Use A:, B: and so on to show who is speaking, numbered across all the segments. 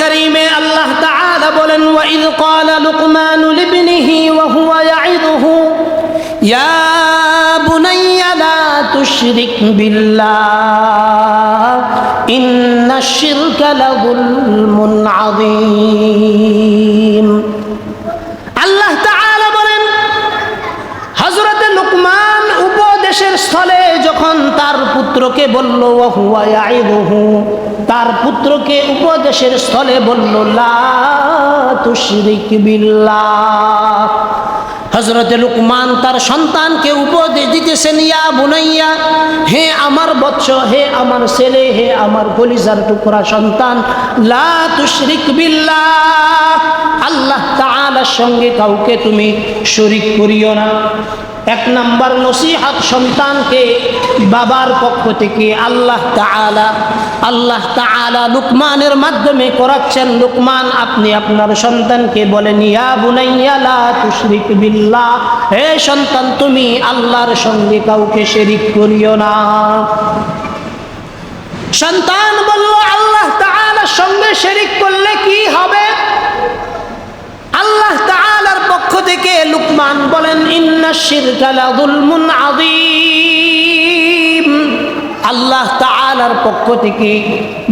A: আল্লাহ তাআলা বলেন ওয়াইদ ক্বালা লুকমান লিবনিহি ওয়া হুয়া ইয়া বুনাইয়া লা তুশরিক বিল্লাহ শিরকা লাযুলমুন আযীম। আল্লাহ তাআলা বলেন হজরতে লুকমান উপদেশের স্থলে যখন তার পুত্রকে বলল ওহুয়া ইয়াইদুহু তার পুত্রকে উপদেশের স্থলে বলল বিল্লাহ। হজরতে লুকমান তার সন্তানকে উপদেশ দিতেছেন, ইয়া বুনাইয়া, হে আমার বৎস, হে আমার ছেলে, হে আমার কলিজার টুকরা সন্তান, লা তুশরিক বিল্লাহ। আল্লাহ তাআলার সঙ্গে কাউকে তুমি শরিক করিও না। এক নাম্বার নসিহাত সন্তানকে বাবার পক্ষ থেকে আল্লাহ তাআলা আল্লাহ তাআলা লুকমানের মাধ্যমে করাচ্ছেন। লুকমান, আপনি আপনার সন্তানকে বলেন, ইয়া বুনাইয়া, লা তুশরিক বিল্লাহ, হে সন্তান, তুমি আল্লাহর সঙ্গে কাউকে শরিক করিও না। সন্তান বলল, আল্লাহ তাআলার সঙ্গে শরিক করলে কি হবে? আল্লাহ তাআলার পক্ষ থেকে লুকমান বলেন আল্লাহ তাআলার পক্ষ থেকে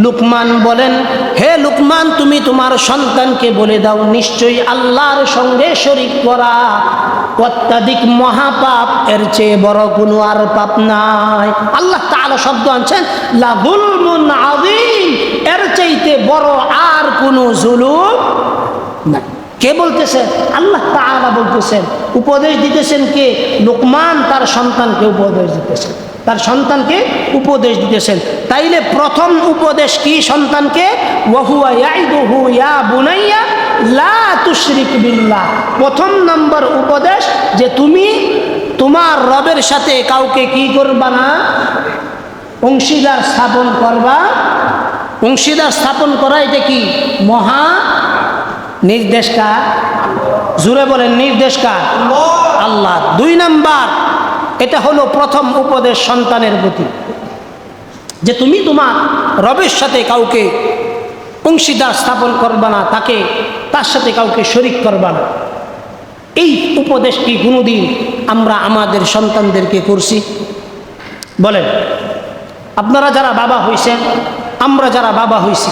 A: লুকমান বলেন, হে লুকমান, তুমি তোমার সন্তানকে বলে দাও, নিশ্চয়ই আল্লাহর সঙ্গে শরিক করা অত্যাধিক মহাপাপ, এর চেয়ে বড় কোনো আর পাপ নাই। আল্লাহ তাআলা শব্দ আনছেন লাযুলমুন আযীম, এর চাইতে বড় আর কোনো জুলুম নাই। কে বলতেছেন? আল্লাহ তাআলা বলতেছেন। উপদেশ দিতেছেন কে? লোকমান তার সন্তানকে উপদেশ দিতেছেন। তার সন্তানকে উপদেশ দিতেছেন। তাইলে প্রথম উপদেশ কি সন্তানকে? বিল্লাহ। প্রথম নম্বর উপদেশ যে তুমি তোমার রবের সাথে কাউকে কি করবা না? অংশীদার স্থাপন করবা। অংশীদার স্থাপন করা এটা কি? মহা নির্দেশ কার জুড়ে বলেন নির্দেশ কার আল্লাহ দুই নাম্বার, এটা হলো প্রথম উপদেশ সন্তানের প্রতি। যে তুমি তোমার রবের সাথে কাউকে অংশীদার স্থাপন করবা না, তাকে তার সাথে কাউকে শরিক করবা না। এই উপদেশটি কোনোদিন আমরা আমাদের সন্তানদেরকে করছি। বলেন, আপনারা যারা বাবা হয়েছেন আমরা যারা বাবা হয়েছি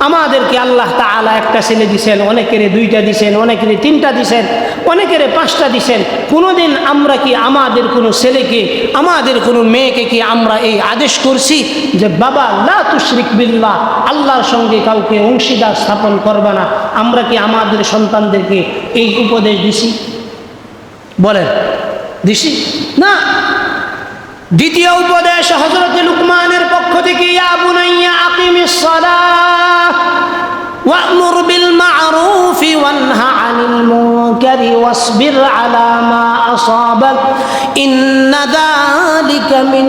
A: আমাদেরকে আল্লাহ তাআলা একটা ছেলে দিছেন, অনেকেরে দুইটা দিছেন, অনেকেরে তিনটা দিছেন, অনেকেরে পাঁচটা দিছেন। কোনোদিন আমরা কি আমাদের কোনো ছেলেকে, আমাদের কোনো মেয়েকে কি আমরা এই আদেশ করছি যে, বাবা, লা তুশরিক বিল্লাহ, আল্লাহর সঙ্গে কাউকে অংশীদার স্থাপন করবে না। আমরা কি আমাদের সন্তানদেরকে এই উপদেশ দিছি? বলেন, দিছি? না। দ্বিতীয় উপদেশ হজরত লুকমানের পক্ষ থেকে, ইয়া বুনাইয়া আকিমিস সালাহ, ওয়া'মুর বিল মা'রুফ ওয়ানহা আনিল মুনকারি ওয়াসবির আলা মা আসাবাক, ইন্না যালিকা মিন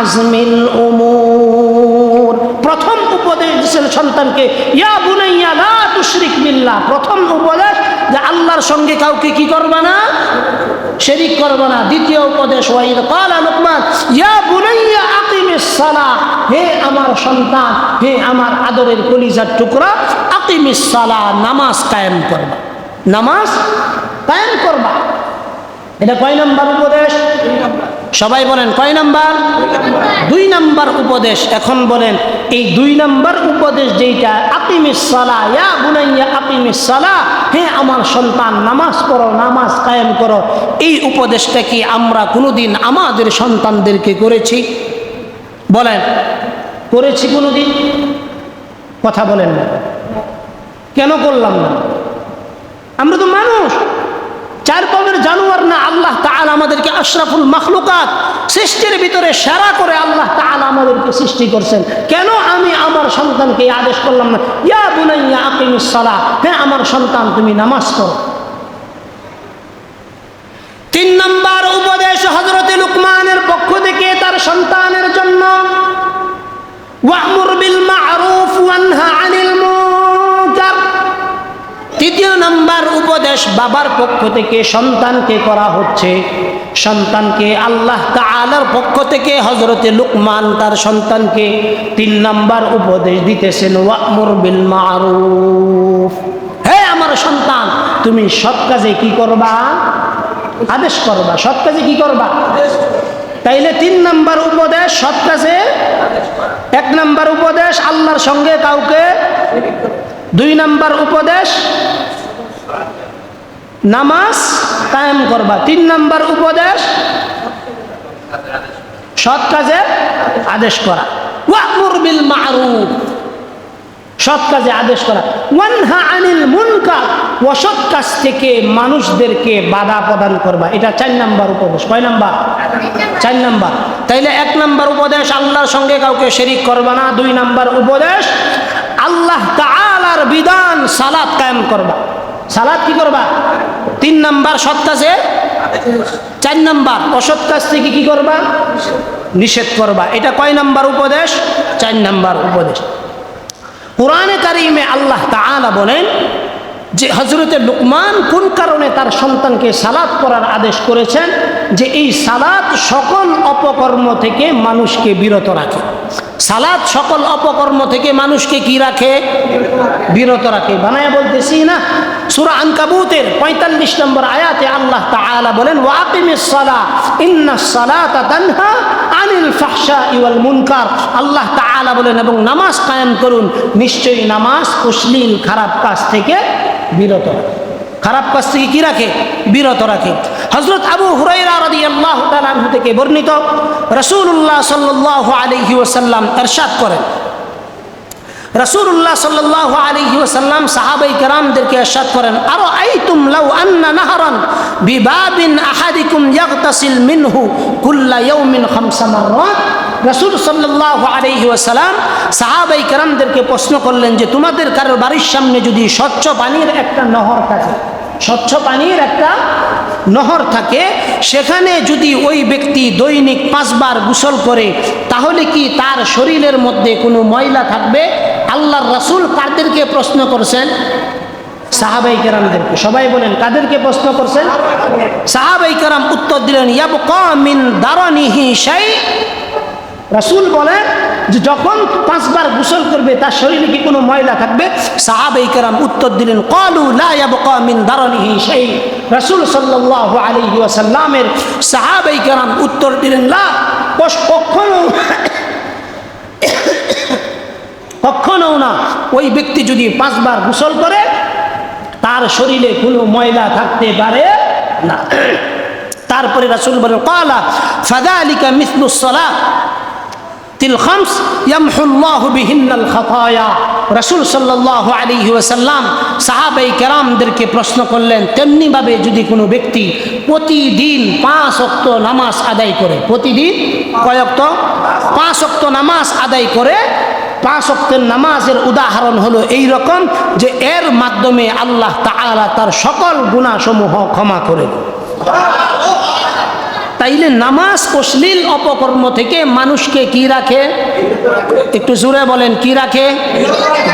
A: আজমিল উমুর। প্রথম উপদেশ দিয়েছেন সন্তানকে, ইয়া বুনাইয়া লা তুশরিক বিল্লাহ। প্রথম উপদেশ যে আল্লাহর সঙ্গে কাউকে কি করবে না? শরিক করব না। দ্বিতীয় উপদেশ ওয়াইদ কালা লোকমান, ইয়া বুনাইয়া আকিমিস সালা হে আমার সন্তান, হে আমার আদরের কলিজার টুকরা আকিমিস সালা নামাজ কায়েম করবা। নামাজ কায়েম করবা। এটা কয় নম্বর উপদেশ? সবাই বলেন, কয় নাম্বার? দুই নাম্বার উপদেশ। এখন বলেন, এই দুই নাম্বার উপদেশ যেটা আকিমিস সালা ইয়া বুনাইয়া আকিমিস সালা হে আমার সন্তান, নামাজ পড়ো, নামাজ কায়েম করো। এই উপদেশটা কি আমরা কোনোদিন আমাদের সন্তানদেরকে করেছি? বলেন, করেছি কোনোদিন? কথা বলেন না। কেন করলাম না? আমরা তো মানুষ। চার পাবের জানোয়ার না আল্লাহ তাআলা আমাদেরকে আশরাফুল মাখলুকাত, সৃষ্টির ভিতরে সেরা করে আল্লাহ তাআলা আমাদেরকে সৃষ্টি করছেন। কেন আমি আমার সন্তানকে আদেশ করলাম না? ইয়া বুনাইয়া আকিমিস সালাহ হ্যাঁ আমার সন্তান, তুমি নামাজ পড়ো। তিন নম্বর উপদেশ হজরতে লুকমানের পক্ষ থেকে তার সন্তানের জন্য উপদেশ বাবার পক্ষ থেকে সন্তানকে করা হচ্ছে, সন্তানকে আল্লাহ তাআলার পক্ষ থেকে হজরতে লুকমান তার সন্তানকে তিন নাম্বার উপদেশ দিতেছেন, ওয়ামুর বিল মারুফ। হে আমার সন্তান, তুমি সৎ কাজে কি করবা? আদেশ করবা, সৎ কাজে কি করবা? তাইলে তিন নাম্বার উপদেশ, সৎ কাজে? এক নাম্বার উপদেশ, আল্লাহর সঙ্গে কাউকে? দুই নাম্বার উপদেশ নামাজ কায়েম করবা। তিন নাম্বার উপদেশ, সৎ কাজে আদেশ করা। ওয়ামুর বিল মারুফ, সৎ কাজে আদেশ করা। আনিল মুনকার, অসৎ কাজ থেকে মানুষদেরকে বাধা প্রদান করবা। এটা চার নাম্বার উপদেশ। কয় নাম্বার? চার নাম্বার। তাইলে এক নাম্বার উপদেশ, আল্লাহর সঙ্গে কাউকে শরিক করবা না। দুই নাম্বার উপদেশ, আল্লাহ তাআলার বিধান সালাত কায়েম করবা। সালাত কি করবা? তিন নাম্বার সৎ চার নাম্বার অসৎ কাজ থেকে কি করবা? নিষেধ করবা। এটা কয় নাম্বার উপদেশ? চার নাম্বার উপদেশ। কোরআনে কারিমে আল্লাহ তাআলা বলেন যে হজরতে লুকমান কোন কারণে তার সন্তানকে সালাদ করার আদেশ করেছেন? যে এই সালাদ সকল অপকর্ম থেকে মানুষকে বিরত রাখে। সালাদ সকল অপকর্ম থেকে মানুষকে কি রাখে? বিরত রাখে। বানায় বলতেছি না সুরা আনকাবুতের পঁয়তাল্লিশ নম্বর আয়াতে আল্লাহ তাআলা বলেন ওয়াকিমিস সালা ইন্না সালাতা তানহা আনিল ফাহশা ইওয়াল মুনকার। আল্লাহ তাআলা বলেন, এবং নামাজ কায়েম করুন, নিশ্চয়ই নামাজ অশ্লীল, খারাপ কাজ থেকে বিরত রাখে খারাপ কাজ থেকে কি রাখে? বিরত রাখে। হজরত আবু হুরাইরা তাআলা আনহু থেকে বর্ণিত, রাসূলুল্লাহ সাল্লাল্লাহু আলাইহি ওয়াসাল্লাম ইরশাদ করেন রাসূলুল্লাহ সাল্লাল্লাহু আলাইহি ওয়াসাল্লাম সাহাবাই কেরামদেরকে ইরশাদ করেন, আরও আইতুম লাউ আন্না নাহরান বিবাবিন আহাদিকুম ইয়াগতাসিল মিনহু কুল্লা ইয়াউমিন খামসা মাররাত? রাসূল সাল্লাল্লাহু আলাইহি ওয়াসাল্লাম সাহাবাই কেরামদেরকে প্রশ্ন করলেন যে, তোমাদের কারোর বাড়ির সামনে যদি স্বচ্ছ পানির একটা নহর থাকে, স্বচ্ছ পানির একটা নহর থাকে, সেখানে যদি ওই ব্যক্তি দৈনিক পাঁচবার গোসল করে, তাহলে কি তার শরীরের মধ্যে কোনো ময়লা থাকবে? আল্লাহর রাসূল কাদেরকে প্রশ্ন করছেন? সাহাবাই কেরামদেরকে। সবাই বলেন, কাদেরকে প্রশ্ন করছেন? সাহাবাই কেরাম উত্তর দিলেন শাই। রাসূল বলেন যে, যখন পাঁচবার গোসল করবে, তার শরীরে কি কোনো ময়লা থাকবে? সাহাবাই কেরাম উত্তর দিলেন কলু লা ইয়াবকা মিন দারানিহি শাই। রাসূল সাল্লাল্লাহু আলাইহি ওয়াসাল্লামের সাহাবাই কেরাম উত্তর দিলেন, লা, কখনো কখনো না। ওই ব্যক্তি যদি পাঁচবার গোসল করে, তার শরীরে কোনো ময়লা থাকতে পারে না। তারপরে রাসূল বলেন কালা ফাদালিকা মিসলুস সালাহ তিল খামস ইয়ামহুল্লাহু বিহিন্নাল খাতায়া। রাসূল সাল্লাল্লাহু আলাইহি ওয়াসাল্লাম সাহাবাই কেরামদেরকে প্রশ্ন করলেন, তেমনিভাবে যদি কোনো ব্যক্তি প্রতিদিন পাঁচ অক্ত নামাজ আদায় করে, প্রতিদিন কয় পাঁচ অক্ত নামাজ আদায় করে পাঁচ অক্তের নামাজের উদাহরণ হলো এই রকম যে এর মাধ্যমে আল্লাহ তাআলা তার সকল গুণাসমূহ ক্ষমা করে তাইলে নামাজ অশ্লীল অপকর্ম থেকে মানুষকে কি রাখে? একটু জোরে বলেন, কি রাখে?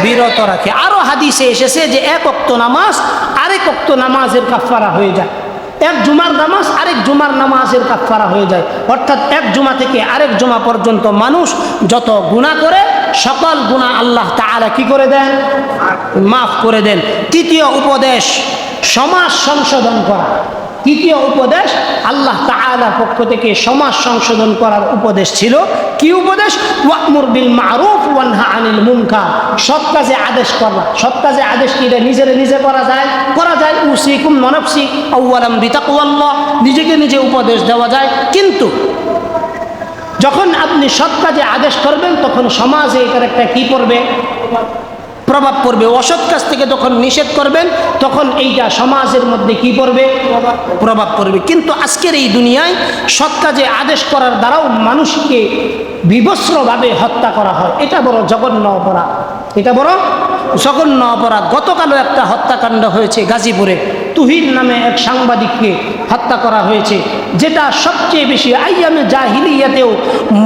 A: বিরত রাখে। আরও হাদিসে এসেছে যে এক অক্ত নামাজ আরেক অক্ত নামাজের কাফারা হয়ে যায়। এক জুমার নামাজ আরেক জুমার নামাজের কাফারা হয়ে যায়। অর্থাৎ এক জুমা থেকে আরেক জুমা পর্যন্ত মানুষ যত গুণা করে সকল গুণা আল্লাহ তাআলা কি করে দেন? মাফ করে দেন। তৃতীয় উপদেশ, সমাজ সংশোধন করা। তৃতীয় উপদেশ, আল্লাহ তাআলার পক্ষ থেকে সমাজ সংশোধন করার উপদেশ ছিল। কি উপদেশ? ওয়াকমুর বিল মারুফ ওয়ানহা আনিল মুনকার। সৎ কাজে আদেশ করা। সৎ কাজে আদেশ কি নিজের নিজে করা যায়? করা যায়। উসিকুম মনফসি আউয়ালাম বিতাকওয়াল্লাহ নিজেকে নিজে উপদেশ দেওয়া যায়। কিন্তু যখন আপনি সৎ কাজে আদেশ করবেন, তখন সমাজে এটার একটা কি পড়বে? প্রভাব পড়বে। অসৎ কাজ থেকে যখন নিষেধ করবেন, তখন এইটা সমাজের মধ্যে কি পড়বে? প্রভাব পড়বে। কিন্তু আজকের এই দুনিয়ায় সৎ কাজে আদেশ করার দ্বারাও মানুষকে বিবস্ত্রভাবে হত্যা করা হয়। এটা বড় জঘন্য অপরাধ। এটা বড় জঘন্য অপরাধ। গতকালও একটা হত্যাকাণ্ড হয়েছে গাজীপুরে। তুহিন নামে এক সাংবাদিককে হত্যা করা হয়েছে, যেটা সবচেয়ে বেশি আইয়ামে জাহিলিয়াতেও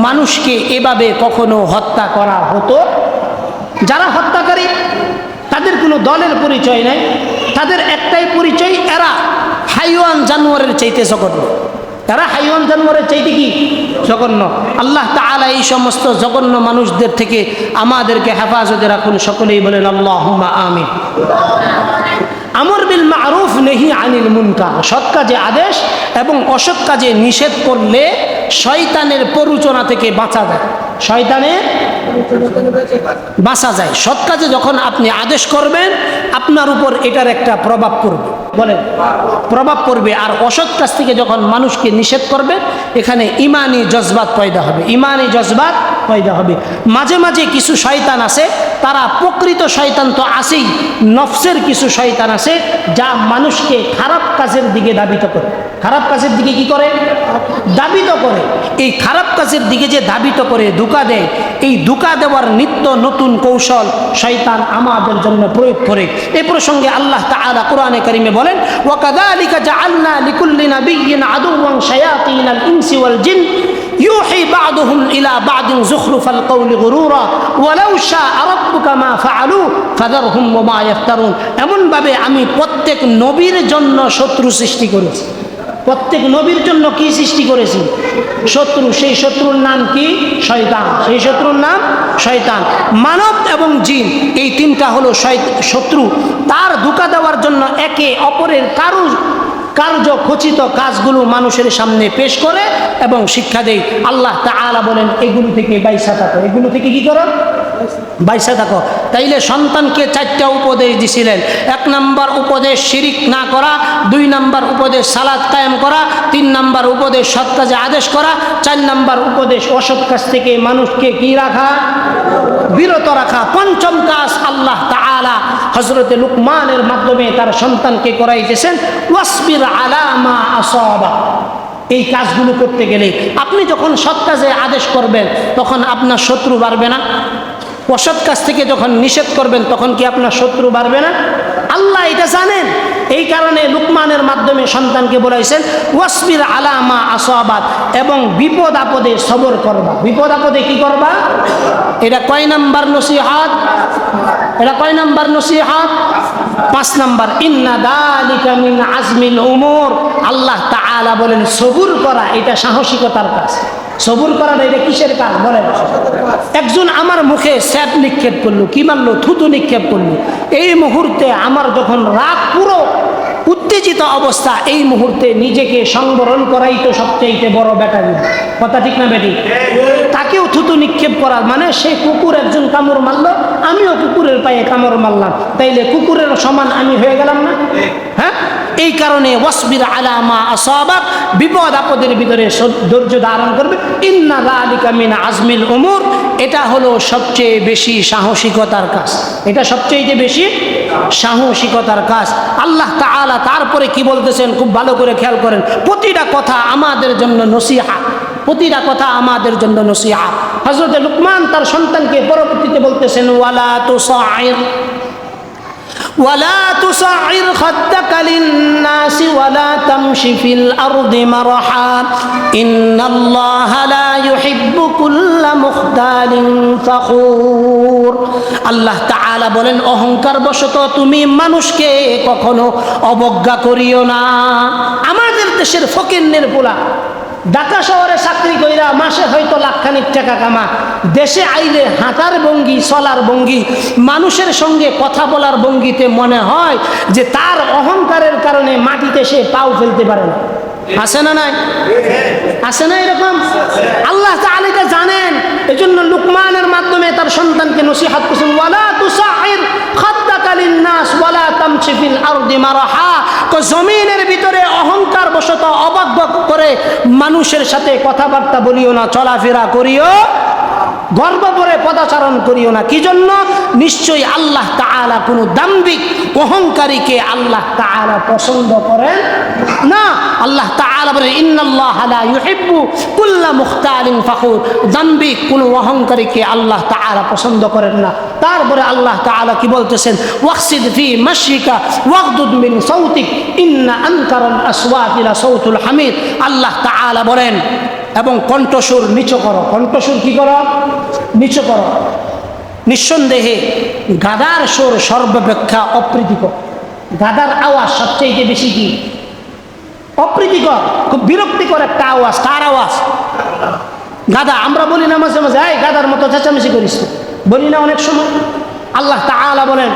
A: মানুষকে এভাবে কখনো হত্যা করা হতো। যারা হত্যাকারী, তাদের কোনো দলের পরিচয় নেই। তাদের একটাই পরিচয়, এরা হাইওয়ান জানোয়ারের চাইতে জঘন্য। এরা হাইওয়ান জানোয়ারের চাইতে কি জঘন্য? আল্লাহ তাআলা এই সমস্ত জঘন্য মানুষদের থেকে আমাদেরকে হেফাজতে রাখুন। সকলেই বলেন আল্লাহ আমিন। আমর বিল মারুফ নেহি আনিল মুনকার। সৎ কাজে আদেশ এবং অসৎ কাজে নিষেধ করলে শয়তানের প্ররোচনা থেকে বাঁচা যায়। শয়তানের বাঁচা যায়। সৎ কাজে যখন আপনি আদেশ করবেন, আপনার উপর এটার একটা প্রভাব পড়বে। বলেন, প্রভাব পড়বে। আর অসৎ কাজ থেকে যখন মানুষকে নিষেধ করবেন, এখানে ইমানি জজবাত পয়দা হবে। ইমানি জজবাত পয়দা হবে। মাঝে মাঝে কিছু শয়তান আছে, তারা প্রকৃত শয়তান তো আছেই, নফসের কিছু শয়তান আছে, যা মানুষকে খারাপ কাজের দিকে দাবিত করে। খারাপ কাজের দিকে কি করে? দাবিত করে। এই খারাপ কাজের দিকে যে দাবিত করে, ধোকা দেয়, এই ধোকা দেওয়ার নিত্য নতুন কৌশল শয়তান আমাদের জন্য প্রয়োগ করে। এ প্রসঙ্গে আল্লাহ তাআলা কোরআনে কারিমে বলেন ওয়াকাদালিকা জাআলনা লিকুল্লি নাবিয়্যিন আদুওয়ান শায়াতিনাল ইনসি ওয়াল জিন। ইউহি বাদুহুম ইলা বাদিন জুখরুফাল কওলি গুরুরা, ওয়ালাউ শা আরাব্বুকা মা ফাআলু ফাদারহুম ওয়া মা এমন ভাবে আমি প্রত্যেক নবীর জন্য শত্রু সৃষ্টি করেছি। প্রত্যেক নবীর জন্য কি সৃষ্টি করেছি? শত্রু, সেই শত্রুর নাম কি? শয়তান। সেই শত্রুর নাম শয়তান। মানব এবং জিন, এই তিনটা হলো শত্রু। তার ধোকা দেওয়ার জন্য একে অপরের কারও কার্য খচিত কাজগুলো মানুষের সামনে পেশ করে এবং শিক্ষা দেয়। আল্লাহ তাআলা বলেন, এগুলো থেকে বাইসা থাকো। এগুলো থেকে কি করো? বাইসা থাকো। তাইলে সন্তানকে চারটা উপদেশ দিছিলেন। এক নাম্বার উপদেশ শিরিক না করা, দুই নাম্বার উপদেশ সালাদ কায়েম করা, তিন নাম্বার উপদেশ সৎ কাজে আদেশ করা, চার নাম্বার উপদেশ অসৎ কাজ থেকে মানুষকে কি রাখা? বিরত রাখা। পঞ্চম কাজ আল্লাহ তাআলা হজরতে লুকমানের মাধ্যমে তার সন্তানকে করাইতেছেন, ওয়াসবির আলামা আসবা। এই কাজগুলো করতে গেলে আপনি যখন সৎ কাজে আদেশ করবেন, তখন আপনার শত্রু বাড়বে না। অসৎ কাজ থেকে যখন নিষেধ করবেন, তখন কি আপনার শত্রু বাড়বে না? আল্লাহ এটা জানেন। এই কারণে লুকমানের মাধ্যমে সন্তানকে বলাইছেন ওয়াসবির আলামা আসবাদ এবং বিপদ আপদে সবর করবা। বিপদ আপদে কি করবা? এটা কয় নাম্বার নসিহাত? এটা কয় নাম্বার নসিহাত? পাঁচ নাম্বার, ইন্না দালিকা মিন আজমিল উমর আল্লাহ তাআলা বলেন, সবুর করা, এটা সাহসিকতার কাজ। সবুর করাটা এটা কিসের কাজ? বলেন। একজন আমার মুখে স্যাপ নিক্ষেপ করল, কি মারলো? থুতু নিক্ষেপ করল। এই মুহূর্তে আমার যখন রাগ পুরো উত্তেজিত অবস্থা এই মুহূর্তে নিজেকে সংবরণ করাই তো সবচেয়ে বড় ব্যাটারি। কথা ঠিক না বেটি? তাকেও থুতু নিক্ষেপ করার মানে সে কুকুর একজন কামড় মারল, আমিও কুকুরের পায়ে কামড় মারলাম। তাইলে কুকুরের সমান আমি হয়ে গেলাম না? হ্যাঁ? এই কারণে ওয়াসবির আলামা আসাবাক বিপদ আপদের ভিতরে ধৈর্য ধারণ করবে। ইন্না আলিকা মিন আজমিল উমর। এটা হলো সবচেয়ে বেশি সাহসিকতার কাজ। এটা সবচেয়ে বেশি সাহসিকতার কাজ। আল্লাহ তাআলা তারপরে কি বলতেছেন? খুব ভালো করে খেয়াল করেন। প্রতিটা কথা আমাদের জন্য নসিহা। প্রতিটা কথা আমাদের জন্য নসিহা। হজরত লুকমান তার সন্তানকে পরবর্তীতে বলতেছেন, ওয়ালা তো ولا تصعر خدك للناس ولا تمش في الأرض مرحا إن الله لا يحب كل مختال فخور আল্লাহ তাআলা বলেন অহংকার বশত তুমি মানুষকে কখনো অবজ্ঞা করিও না আমাদের দেশের ফকিন্নের পোলা ঢাকা শহরে চাকরি কইরা মাসে হয়তো লাখখানিক টাকা কামা। দেশে আইলে হাঁটার ভঙ্গি, চলার ভঙ্গি, মানুষের সঙ্গে কথা বলার ভঙ্গিতে মনে হয় যে তার অহংকারের কারণে মাটিতে সে পাও ফেলতে পারে না। আছে না নাই? আছে না এরকম? আল্লাহ এটা জানেন, এজন্য লুকমানের মাধ্যমে তার সন্তানকে নসিহাত করছেন, ওয়ালা তুসাইর খাদ্দাকা নাস ওয়ালা তামশি ফিল আরদি মারাহা। জমিনের ভিতরে অহংকার বশত অবাধ্য করে মানুষের সাথে কথাবার্তা বলিও না, চলাফেরা করিও, গর্ব করে পদাচারণ করিও না। কি জন্য? নিশ্চয়ই আল্লাহ তাআলা কোনো দাম্ভিক অহংকারীকে আল্লাহ তাআলা পছন্দ করেন না। আল্লাহ তাআলা বলে ইউহিব্বু কুল্লা মুখতালিন ফাখুর। দাম্ভিক কোনো অহংকারীকে আল্লাহ তাআলা পছন্দ করেন না। তারপরে আল্লাহ তাআলা কি বলতেছেন? ওয়াকসিদ ফি মাশিকা ওয়াগদুদ মিন সাউতিক, ইন্না আনকারাল আসওয়াতি লা সাউতুল হামিদ। আল্লাহ তাআলা বলেন, এবং কণ্ঠস্বর নিচু করো। কণ্ঠস্বর কি করো? নিচু করো। নিঃসন্দেহে গাদার সুর সর্বাপেক্ষা অপ্রীতিকর। গাদার আওয়াজ সবচেয়ে বেশি কি? অপ্রীতিকর, খুব বিরক্তিকর একটা আওয়াজ। কার আওয়াজ? গাদা, আমরা বলি না মাঝে মাঝে, এই গাদার মতো চেঁচামেচি করিস তো। বলি না অনেক সময়। আল্লাহ তাআলা বলেন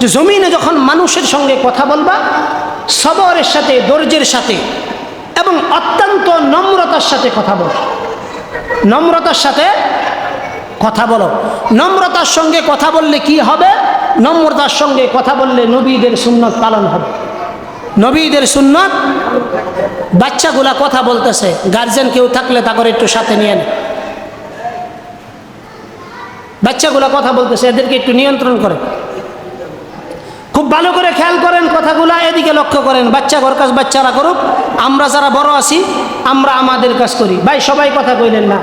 A: যে, জমিনে যখন মানুষের সঙ্গে কথা বলবা, সবরের সাথে ধৈর্যের সাথে এবং অত্যন্ত নম্রতার সাথে কথা বল। নম্রতার সাথে কথা বলো। নম্রতার সঙ্গে কথা বললে কি হবে? নম্রতার সঙ্গে কথা বললে নবীদের সুন্নত পালন হবে। নবীদের সুন্নত, বাচ্চাগুলা কথা বলতেছে গার্জেন কেউ থাকলে তাকে একটু সাথে নিয়ে নেয় বাচ্চাগুলা কথা বলতেছে, এদেরকে একটু নিয়ন্ত্রণ করে। খুব ভালো করে খেয়াল করেন কথাগুলো, এদিকে লক্ষ্য করেন, বাচ্চা ঘর কাজ বাচ্চারা করুক, আমরা যারা বড় আছি, আমরা আমাদের কাজ করি। ভাই, সবাই কথা কইলেন না।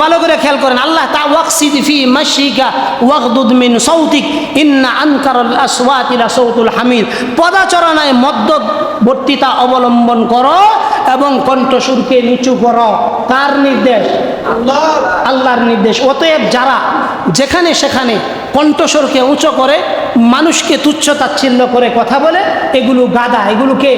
A: ভালো করে খেয়াল করেন, আল্লাহ তা ওয়াকসিদ ফি মাসিকা ওয়াগদুদ মিন সৌতিক ইন্না আনকারুল আসওয়াত ইলা সৌতুল হামির পদাচরণায় মধ্যবর্তিতা অবলম্বন করো এবং কণ্ঠসুরকে নিচু করো। কার নির্দেশ আল্লাহ আল্লাহর নির্দেশ। অতএব যারা যেখানে সেখানে কণ্ঠস্বরকে উঁচু করে, মানুষকে তুচ্ছ তাচ্ছিল্য করে কথা বলে, এগুলো গাদা এগুলোকে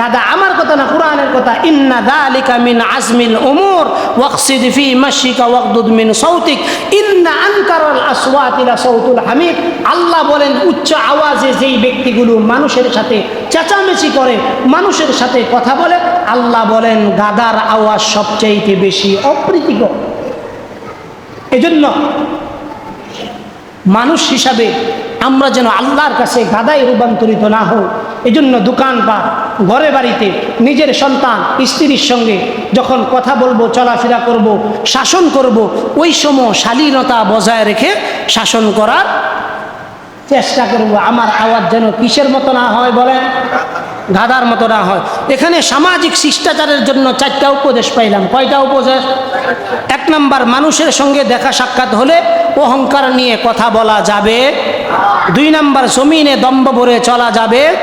A: গাদা, আমার কথা না, কোরআনের কথা। ইন্না দালিকা মিন আজমিল উমুর, ওয়াকসিদ ফি মাশিকা ওয়াকদুদ মিন সৌতিক ইন্না আনকারাল আসওয়াত ইলা সৌতুল হামিদ। আল্লাহ বলেন, উচ্চ আওয়াজে যেই ব্যক্তিগুলো মানুষের সাথে চেঁচামেচি করে, মানুষের সাথে কথা বলে, আল্লাহ বলেন, গাদার আওয়াজ সবচাইতে বেশি অপ্রীতিকর। এজন্য মানুষ হিসাবে আমরা যেন আল্লাহর কাছে গাদায় রূপান্তরিত না হই। এজন্য দোকানপাট ঘরে বাড়িতে নিজের সন্তান, স্ত্রীর সঙ্গে যখন কথা বলব, চলাফেরা করব, শাসন করব, ওই সময় শালীনতা বজায় রেখে শাসন করার চেষ্টা করব। আমার আওয়াজ যেন কিসের মতো না হয় বলেন? গাদার মতো না হয়। এখানে সামাজিক শিষ্টাচারের জন্য চারটা উপদেশ পাইলাম। কয়টা উপদেশ? এক নাম্বার, মানুষের সঙ্গে দেখা সাক্ষাৎ হলে অহংকার নিয়ে কথা বলা যাবে। দুই নাম্বার জমিনে দম্ব ভরে চলা যাবে।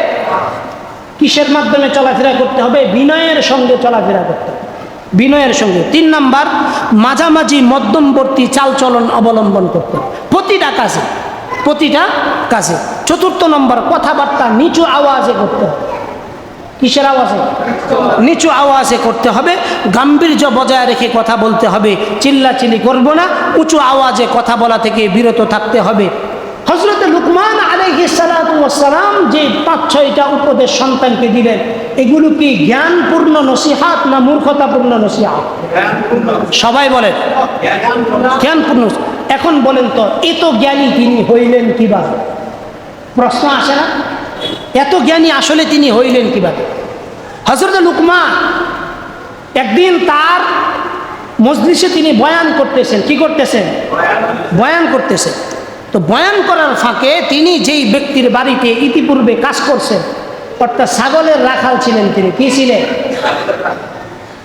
A: কিসের মাধ্যমে চলাফেরা করতে হবে? বিনয়ের সঙ্গে চলাফেরা করতে হবে। বিনয়ের সঙ্গে। তিন নাম্বার, মাঝামাঝি মধ্যমবর্তী চালচলন অবলম্বন করতে প্রতিটা কাজে প্রতিটা কাজে। চতুর্থ নম্বর, কথাবার্তা নিচু আওয়াজে করতে হবে। কিসের আওয়াজে? নিচু আওয়াজে করতে হবে। গাম্ভীর্য বজায় রেখে কথা বলতে হবে। চিল্লাচিল্লি করব না, উঁচু আওয়াজে কথা বলা থেকে বিরত থাকতে হবে। হজরত লুকমান আলহি সালাম যে পাঁচ ছয়টা উপদেশ সন্তানকে দিলেন, এগুলো কি জ্ঞানপূর্ণ নসিহাত না মূর্খতাপূর্ণ নসিহাত? সবাই বলেন, জ্ঞানপূর্ণ এখন বলেন তো এত জ্ঞানী তিনি হইলেন কীভাবে? প্রশ্ন আসে না? এত জ্ঞানী আসলে তিনি হইলেন কীভাবে? হজরত লুকমান একদিন তার মজলিসে তিনি বয়ান করতেছেন, কি করতেছেন? বয়ান করতেছেন। তো বয়ান করার ফাঁকে তিনি যেই ব্যক্তির বাড়িতে ইতিপূর্বে কাজ করছেন, অর্থাৎ ছাগলের রাখাল ছিলেন তিনি, কি ছিলেন?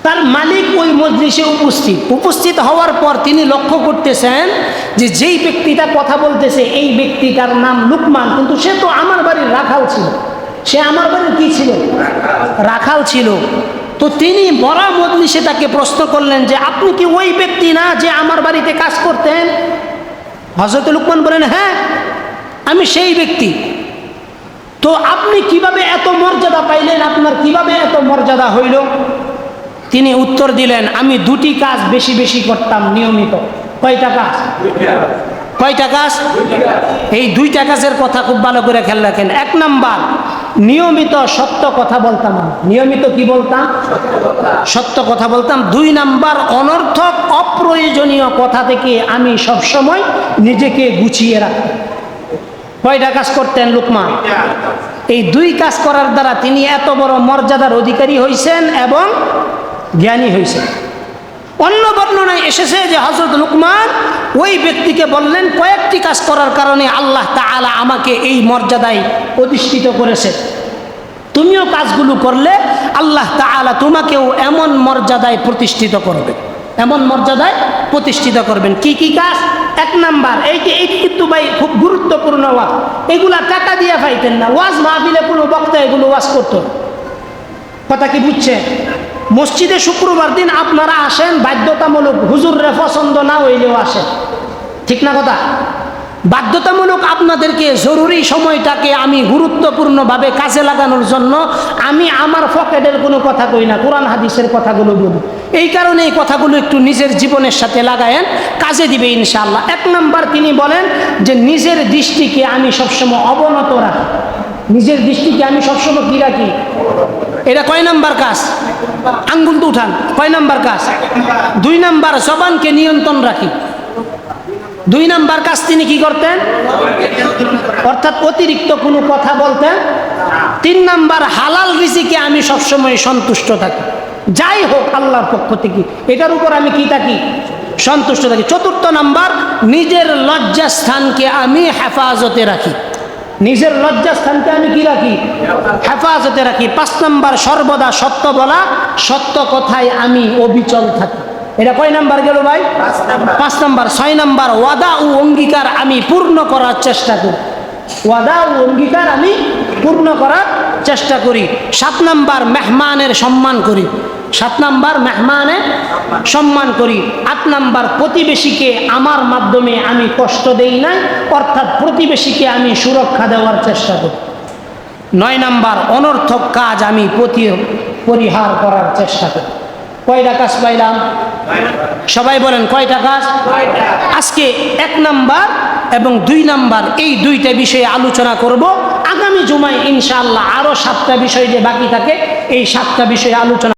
A: তার মালিক ওই মজলিসে উপস্থিত। উপস্থিত হওয়ার পর তিনি লক্ষ্য করতেছেন যে যেই ব্যক্তিটা কথা বলতেছে, এই ব্যক্তিটার নাম লুকমান, কিন্তু সে তো আমার বাড়ির রাখাল ছিল। সে আমার বাড়ির কি ছিল? রাখাল ছিল। তো তিনি বড় মজলিসে তাকে প্রশ্ন করলেন যে, আপনি কি ওই ব্যক্তি না যে আমার বাড়িতে কাজ করতেন? হজরত লুকমান বলেন হ্যাঁ আমি সেই ব্যক্তি। তো আপনি কীভাবে এত মর্যাদা পাইলেন? আপনার কীভাবে এত মর্যাদা হইল? তিনি উত্তর দিলেন, আমি দুটি কাজ বেশি বেশি করতাম নিয়মিত। কয়টা কাজ? কয়টা কাজ? এই দুইটা কাজের কথা খুব ভালো করে খেয়াল রাখেন। এক নাম্বার নিয়মিত সত্য কথা বলতাম নিয়মিত কি বলতাম? সত্য কথা বলতাম। দুই নাম্বার, অনর্থক, অপ্রয়োজনীয় কথা থেকে আমি সবসময় নিজেকে গুছিয়ে রাখতাম কয়টা কাজ করতেন লুকমা এই দুই কাজ করার দ্বারা তিনি এত বড় মর্যাদার অধিকারী হয়েছেন এবং জ্ঞানী হয়েছেন অন্য বর্ণনায় এসেছে যে হজরত লুকমান ওই ব্যক্তিকে বললেন, কয়েকটি কাজ করার কারণে আল্লাহ তাআলা আমাকে এই মর্যাদায় অধিষ্ঠিত করেছে। তুমিও কাজগুলো করলে আল্লাহ তাআলা তোমাকেও এমন মর্যাদায় প্রতিষ্ঠিত করবে। এমন মর্যাদায় প্রতিষ্ঠিত করবেন। কি কি কাজ? এক নাম্বার, এই যে এই কিন্তু ভাই খুব গুরুত্বপূর্ণ ওয়াজ। এগুলা টাকা দিয়ে পাইতেন না। ওয়াজ মাহফিলে কোনো বক্তা এগুলো ওয়াজ করতো কথা কি বুঝছে মসজিদে শুক্রবার দিন আপনারা আসেন, বাধ্যতামূলক হুজুররে পছন্দ না হইলেও আসেন। ঠিক না কথা? বাধ্যতামূলক আপনাদেরকে জরুরি সময়টাকে আমি গুরুত্বপূর্ণভাবে কাজে লাগানোর জন্য আমি আমার পকেটের কোনো কথা কই না, কোরআন হাদিসের কথাগুলো বলি। এই কারণে এই কথাগুলো একটু নিজের জীবনের সাথে লাগায়েন, কাজে দিবে ইনশাআল্লাহ। এক নাম্বার তিনি বলেন যে, নিজের দৃষ্টিকে আমি সবসময় অবনত রাখি। নিজের দৃষ্টিকে আমি সবসময় কি রাখি। এটা কয় নাম্বার কাজ? আঙ্গুল তো উঠান। কয় নাম্বার কাজ? দুই নাম্বার জবানকে নিয়ন্ত্রণ রাখি। দুই নাম্বার কাজ তিনি কি করতেন? অর্থাৎ অতিরিক্ত কোনো কথা বলতেন। তিন নাম্বার হালাল রিজিকে আমি সবসময় সন্তুষ্ট থাকি। যাই হোক, আল্লাহর পক্ষ থেকে। এটার উপর আমি কি থাকি? সন্তুষ্ট থাকি। চতুর্থ নাম্বার, নিজের লজ্জাস্থানকে আমি হেফাজতে রাখি। নিজের লজ্জাস্থানকে আমি কি রাখি? হেফাজতে রাখি। পাঁচ নাম্বার সর্বদা সত্য বলা সত্য কথায় আমি অবিচল থাকি। এটা কয় নাম্বার গেল ভাই? পাঁচ নাম্বার। ছয় নাম্বার ওয়াদা ও অঙ্গীকার আমি পূর্ণ করার চেষ্টা করি। ওয়াদা ও অঙ্গীকার আমি পূর্ণ করার চেষ্টা করি। সাত নাম্বার মেহমানের সম্মান করি। সাত নাম্বার মেহমানের সম্মান করি। আট নাম্বার প্রতিবেশীকে আমার মাধ্যমে আমি কষ্ট দেই না অর্থাৎ প্রতিবেশীকে আমি সুরক্ষা দেওয়ার চেষ্টা করি। নয় নাম্বার অনর্থক কাজ আমি প্রতি পরিহার করার চেষ্টা করি। কয়টা কাজ পাইলাম? সবাই বলেন কয়টা কাজ? আজকে এক নাম্বার এবং দুই নাম্বার, এই দুইটা বিষয়ে আলোচনা করব। আগামী জুমায় ইনশাআল্লাহ আরও সাতটা বিষয় যে বাকি থাকে, এই সাতটা বিষয়ে আলোচনা